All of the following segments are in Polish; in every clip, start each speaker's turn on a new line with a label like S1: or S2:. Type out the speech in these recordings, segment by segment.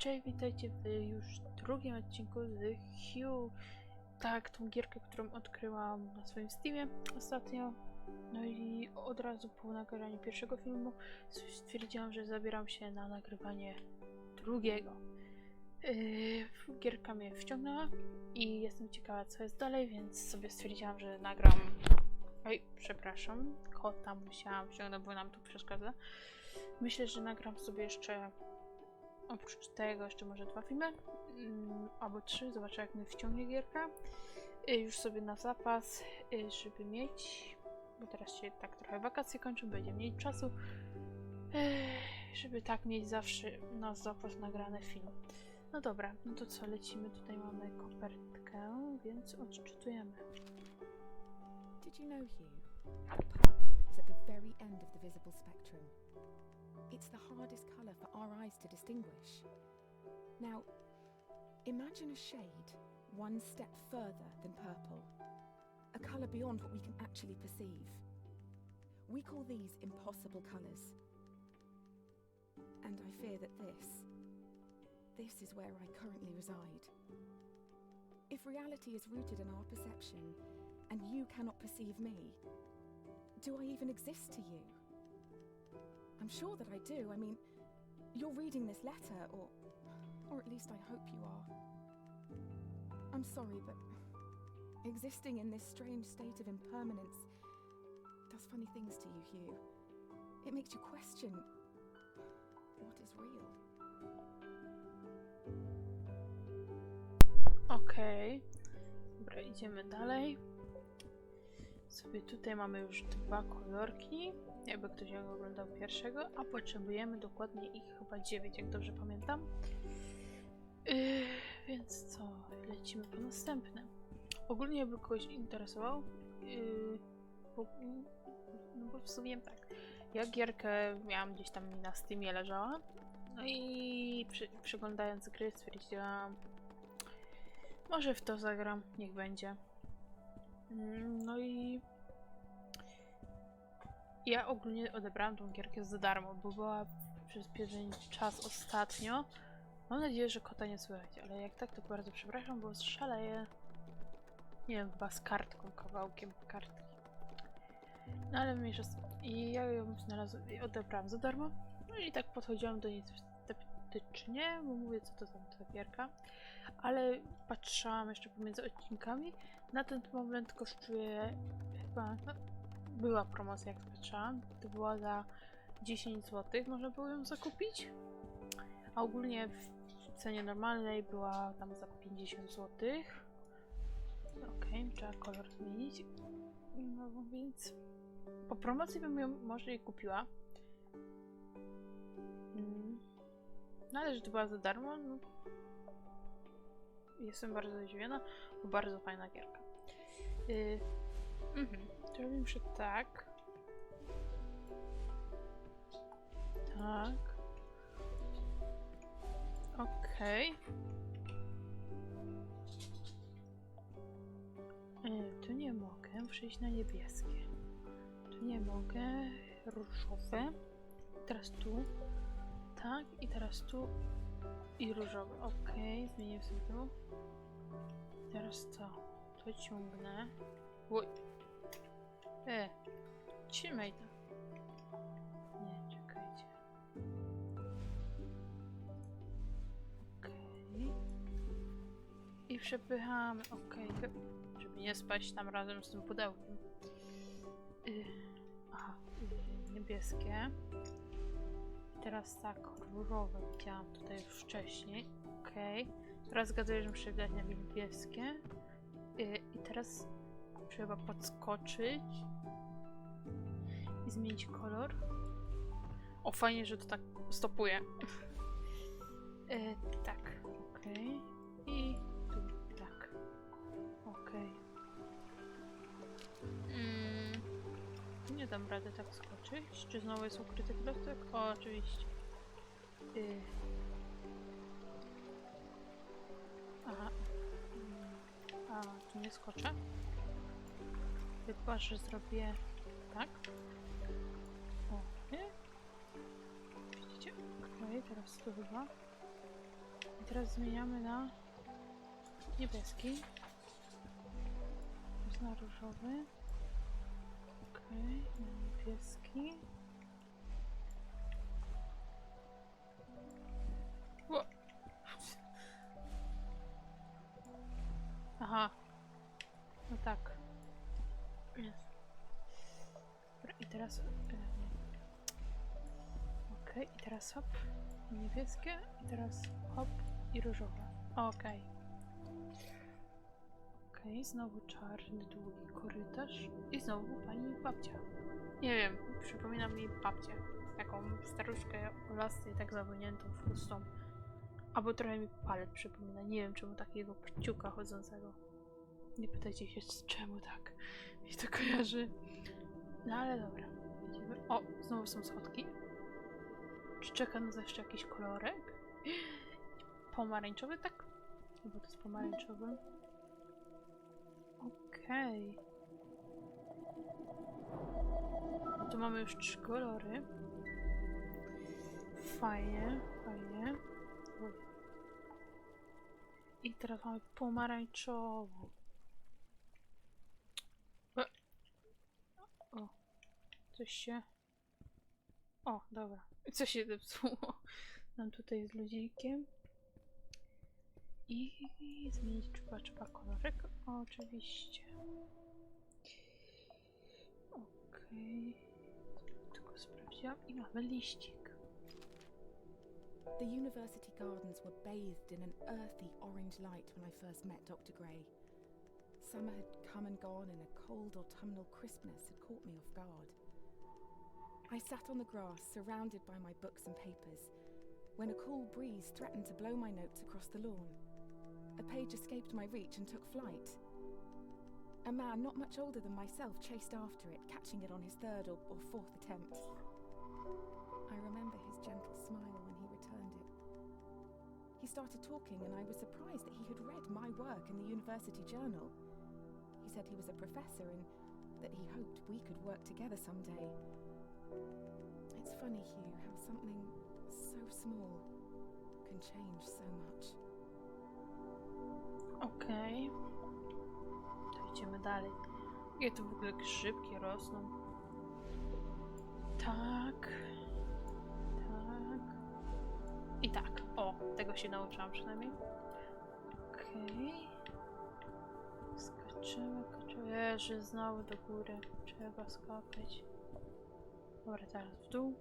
S1: Cześć, witajcie w już drugim odcinku z Hugh. Tak, tą gierkę, którą odkryłam na swoim Steamie ostatnio. No i od razu po nagraniu pierwszego filmu stwierdziłam, że zabieram się na nagrywanie drugiego. Yy, gierka mnie wciągnęła i jestem ciekawa co jest dalej, więc sobie stwierdziłam, że nagram... Oj, przepraszam, kota musiałam wciągnąć, bo nam tu przeszkadza. Myślę, że nagram sobie jeszcze oprócz tego jeszcze może dwa filmy, mm, albo trzy, zobaczę jak mnie wciągnie gierka. Y, Już sobie na zapas, y, żeby mieć, bo teraz się tak trochę wakacje kończą, będzie mniej czasu, Ech, żeby tak mieć zawsze na zapas nagrane film. No dobra, no to co, lecimy, tutaj mamy kopertkę, więc odczytujemy.
S2: Did you know, Hugh? Purple is at the very end of the visible spectrum. It's the hardest colour for our eyes to distinguish. Now, imagine a shade one step further than purple, a colour beyond what we can actually perceive. We call these impossible colours. And I fear that this, this is where I currently reside. If reality is rooted in our perception, and you cannot perceive me, do I even exist to you? I'm sure that I do. I mean, you're reading this letter, or. or at least I hope you are. I'm sorry, but existing in this strange state of impermanence does funny things to you, Hugh. It makes you question what is real.
S1: Okej, dobra, idziemy dalej. Sobie tutaj mamy już dwa kolorki, jakby ktoś nie oglądał pierwszego, a potrzebujemy dokładnie ich chyba 9, jak dobrze pamiętam. Yy, więc co, lecimy po następny. Ogólnie jakby kogoś interesował, yy, bo, no bo w sumie tak, ja gierkę miałam gdzieś tam na Steamie leżała, no i przy, przyglądając gry stwierdziłam, może w to zagram, niech będzie. Mm, No i ja ogólnie odebrałam tą gierkę za darmo, bo była przez czas ostatnio. Mam nadzieję, że kota nie słychać, ale jak tak, to bardzo przepraszam, bo szaleję. Nie wiem, chyba z kartką, kawałkiem kartki. No ale mniejsza. I ja ją znalazłam i odebrałam za darmo. No i tak podchodziłam do niej sceptycznie, bo mówię, co to za ta gierka. Ale patrzyłam jeszcze pomiędzy odcinkami. Na ten moment kosztuje chyba. No, była promocja, jak patrzyłam. To była za 10 zł, można było ją zakupić. A ogólnie w cenie normalnej była tam za 50 zł. Okej, trzeba kolor zmienić. No więc po promocji bym ją może i kupiła. Mm. No ale że to była za darmo, no Jestem bardzo zdziwiona, bo bardzo fajna gierka. Yy, mhm. To robimy się tak. Tak. Okej. Yy, tu nie mogę przejść na niebieskie. Tu nie mogę. Różowe. Teraz tu. Tak. I teraz tu i różowy. Okej, zmienię sobie tu. Teraz co? To ciągnę. Oj. E. Trzymaj to. Nie, czekajcie. Okej. I przepychamy. Okej. to- Żeby nie spaść tam razem z tym pudełkiem. Y, aha. y, Niebieskie. Teraz tak, różowe widziałam tutaj już wcześniej. Okej. Teraz zgaduję, że muszę dać na niebieskie. Yy, I teraz trzeba podskoczyć i zmienić kolor. O, fajnie, że to tak stopuje. Yy, tak, okej. I dam rady tak skoczyć. Czy znowu jest ukryty klocek? O, oczywiście. Y. Aha. A, tu nie skoczę. Chyba, że zrobię tak. O, nie? Widzicie? Okej, teraz tu chyba. teraz zmieniamy na niebieski. Jest na różowy. Okej, na niebieski. Ło. Aha. No tak. Dobra, i teraz... e, nie. Okej, i teraz hop. Niebieskie, i teraz hop i różowe. Okej. Okej, znowu czarny, długi korytarz. I znowu pani babcia. Nie wiem, przypomina mi babcię. Taką staruszkę o lasce i tak zawiniętą chustą. Albo trochę mi palet przypomina. Nie wiem czemu takiego pciuka chodzącego. Nie pytajcie się czemu tak mi to kojarzy. No ale dobra. Idziemy. O, znowu są schodki. Czy czeka nas jeszcze jakiś kolorek? Pomarańczowy, tak? Bo to jest pomarańczowy. Okej. No Tu mamy już trzy kolory. Fajnie, fajnie. I teraz mamy pomarańczową. O, coś się... O, dobra. Co się zepsuło? Mam tutaj z ludzikiem. I zmienić czupa kolorek. Oczywiście. Okej. Tylko sprawdziłam i mamy liścik.
S2: The university gardens were bathed in an earthy orange light when I first met Dr. Gray. Summer had come and gone, and a cold autumnal crispness had caught me off guard. I sat on the grass, surrounded by my books and papers, when a cool breeze threatened to blow my notes across the lawn. A page escaped my reach and took flight. A man not much older than myself chased after it, catching it on his third or, or fourth attempt. I remember his gentle smile when he returned it. He started talking, and I was surprised that he had read my work in the university journal. He said he was a professor and that he hoped we could work together someday. It's funny, Hugh, how something so small can change so much.
S1: Okej. To idziemy dalej. Jakie tu w ogóle grzybki rosną. Tak. Tak. I tak. O, tego się nauczyłam przynajmniej. Okej. Skaczymy, skaczymy. Jeży, znowu do góry. Trzeba skakać. Dobra, teraz w dół.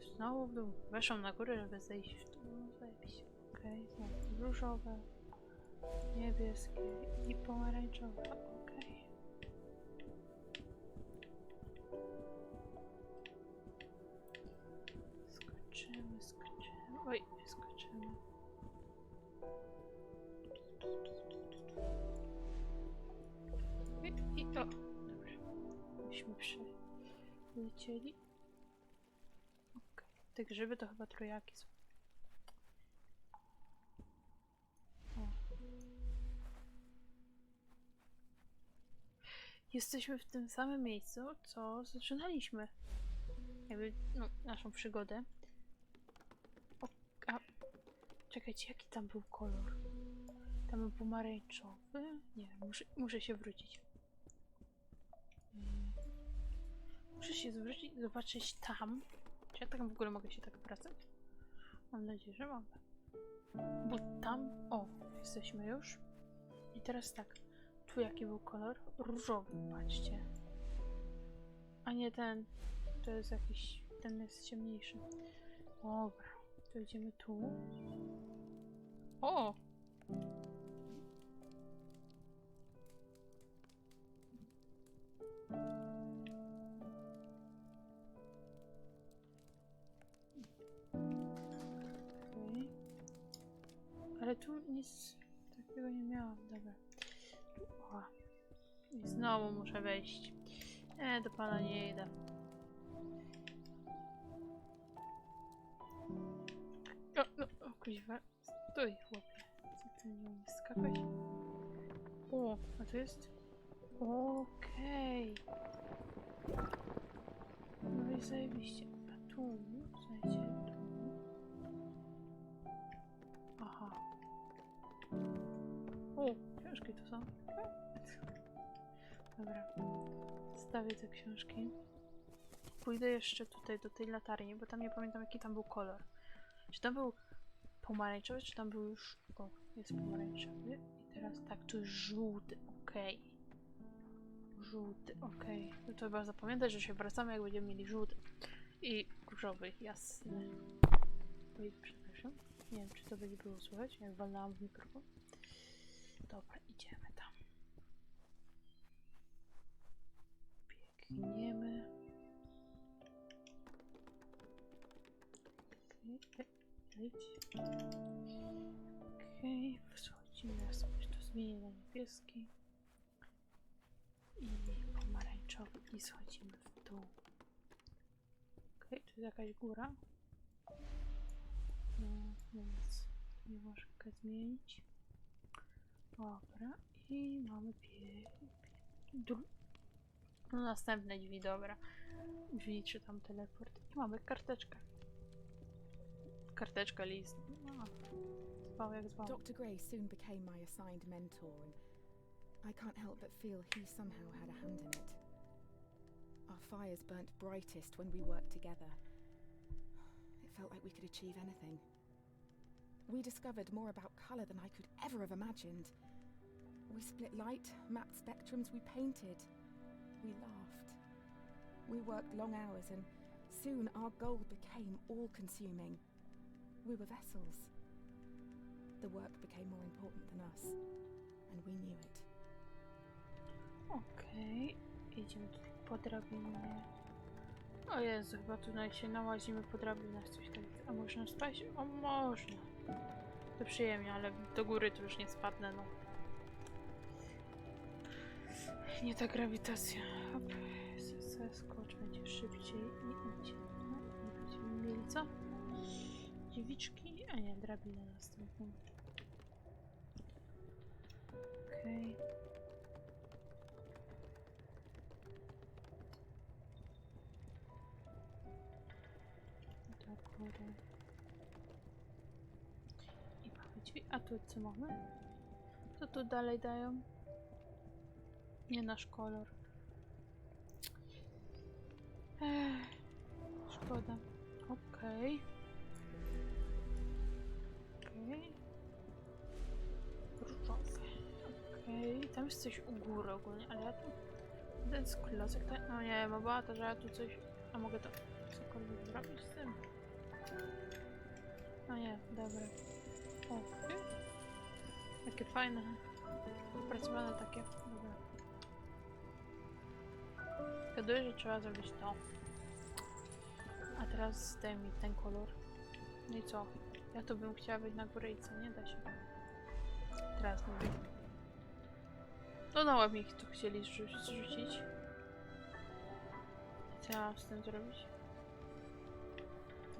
S1: Znowu w dół. Weszłam na górę, żeby zejść w dół. Zajebiście. Okej, znowu różowe, niebieskie i pomarańczowe. Okej. Skoczymy, skoczymy. Oj, nie skoczymy. I, i o, dobra. Myśmy przylecieli. Okej. Te grzyby to chyba trójaki są. O. Jesteśmy w tym samym miejscu, co zaczynaliśmy. Jakby, no, naszą przygodę. O, a, czekajcie, jaki tam był kolor? Tam był pomarańczowy? Nie muszę, muszę się wrócić. Mm. Muszę się zwrócić, zobaczyć tam. Czy ja tak w ogóle mogę się tak wracać? Mam nadzieję, że mogę. Bo tam, o, jesteśmy już. I teraz tak, tu jaki był kolor? Różowy, patrzcie. A nie ten, to jest jakiś, ten jest ciemniejszy. Dobra, to idziemy tu. O! Ale tu nic takiego nie miałam, dobra. I znowu muszę wejść. E, do pana nie idę. O, no, o kuźwa. Stój, chłopie. Co ty nie umiesz skakać? O, a to jest? Okej. Okay. No i zajebiście. A tu, słuchajcie, tu. Aha. O, ciężkie to są. Okay. Dobra. Stawię te książki. Pójdę jeszcze tutaj do tej latarni, bo tam nie pamiętam jaki tam był kolor. Czy tam był pomarańczowy, czy tam był już... O, jest pomarańczowy. I teraz tak, tu jest żółty, okej. Żółty, okej. No to chyba zapamiętać, że się wracamy, jak będziemy mieli żółty. I różowy, jasny. Oj, przepraszam. Nie wiem, czy to będzie było słychać, jak walnęłam w mikrofon. Dobra, idziemy tam. Biegniemy. Okej, wschodzimy, ja sobie to zmienię na niebieski. I pomarańczowy i schodzimy w dół. Okej, tu jest jakaś góra. No, więc nie może go zmienić. Dobra, i mamy pie... dru- No, następne drzwi, dobra. Drzwi czy tam teleport. I mamy karteczkę. Karteczka, list. Zwał jak zwał.
S2: Dr. Gray soon became my assigned mentor, and I can't help but feel he somehow had a hand in it. Our fires burnt brightest when we worked together. It felt like we could achieve anything. We discovered more about colour than I could ever have imagined. We split light, mapped spectrums, we painted, we laughed. We worked long hours, and soon our goal became all consuming. We were vessels. The work became more important than us, and we knew it.
S1: Okej, idziemy tutaj po drabinie. O Jezu, chyba tutaj się nałazimy po drabinach coś tam. A można spać? O, można. To przyjemnie, ale do góry to już nie spadnę, no. Nie ta grawitacja. Hop, będzie szybciej i idzie. I będziemy mieli co? Dziewiczki? A nie, drabinę następną. Okej. góry. I mamy drzwi. A tu co mamy? Co tu dalej dają? Nie nasz kolor. Ech, szkoda. Okej. Okej. Różowy. Okej. Tam jest coś u góry ogólnie, ale ja tu... Ten jest klocek? No nie oba to, że ja tu coś... A mogę to cokolwiek zrobić z tym? No nie, dobra. O, okej. Takie fajne. Opracowane takie. Dobra. Zgaduję, że trzeba zrobić to. A teraz zdejmij ten kolor. No i co? Ja to bym chciała być na górę i co? Nie da się. Teraz mówię. No na łeb ich tu chcieli zrzu- zrzucić. Co ja mam z tym zrobić?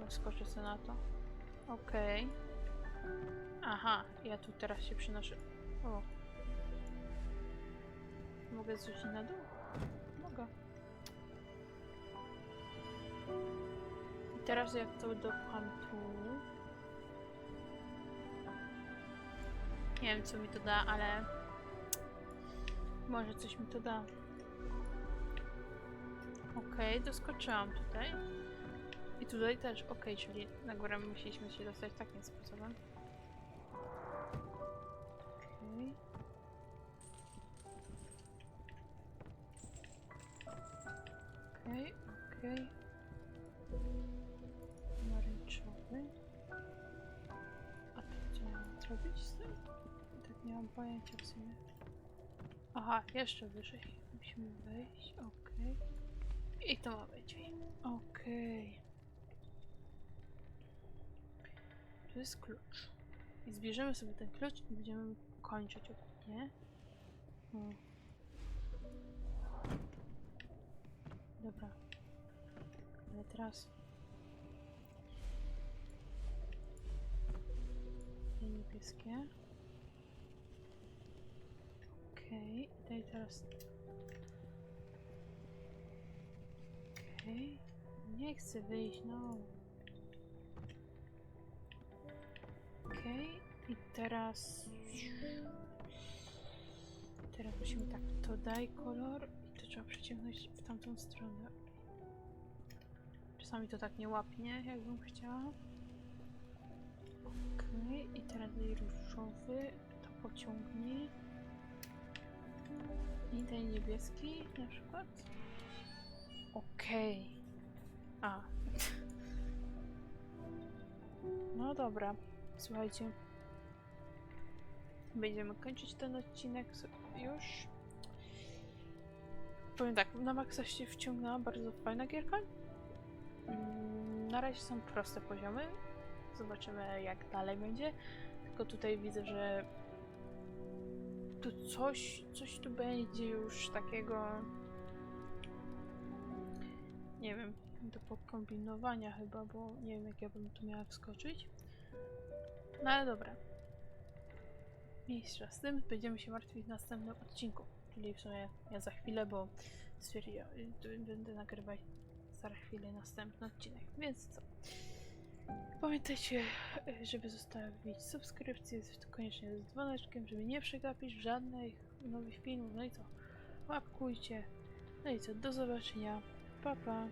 S1: Skoczę sobie na to. Okej. Aha, ja tu teraz się przenoszę. O. Mogę zrzucić na dół? Mogę. Teraz jak to dopcham tu... Nie wiem co mi to da, ale... Może coś mi to da. Okej, doskoczyłam tutaj. I tutaj też, okej, czyli na górę musieliśmy się dostać takim sposobem. Okej. Okej, okej. Pomarańczowy. Nie mam pojęcia w sumie. Aha, jeszcze wyżej. Musimy wejść, okej. I to ma być. Okej. Tu jest klucz. I zbierzemy sobie ten klucz i będziemy kończyć ogólnie. Hmm. Dobra. Ale teraz... Te niebieskie. Okej, daj teraz... Okej. Nie chcę wyjść, no. Okej, i teraz... teraz musimy tak, to daj kolor i to trzeba przeciągnąć w tamtą stronę. Czasami to tak nie łapnie, jakbym chciała. Okej, i teraz daj różowy, to pociągnij. I daj niebieski na przykład. Okej. A. No dobra, słuchajcie. Będziemy kończyć ten odcinek już. Powiem tak, na maksa się wciągnęła bardzo fajna gierka. Mm, Na razie są proste poziomy. Zobaczymy jak dalej będzie. Tylko tutaj widzę, że tu coś, coś tu będzie już takiego nie wiem, do pokombinowania chyba, bo nie wiem jak ja bym tu miała wskoczyć. No ale dobra. Mniejsza z tym, będziemy się martwić w następnym odcinku. Czyli w sumie ja za chwilę, bo stwierdziłam, y, będę nagrywać za chwilę następny odcinek. Więc co? Pamiętajcie, y, żeby zostawić subskrypcję koniecznie z dzwoneczkiem, żeby nie przegapić żadnych nowych filmów. No i co? Łapkujcie. No i co? Do zobaczenia. Pa pa.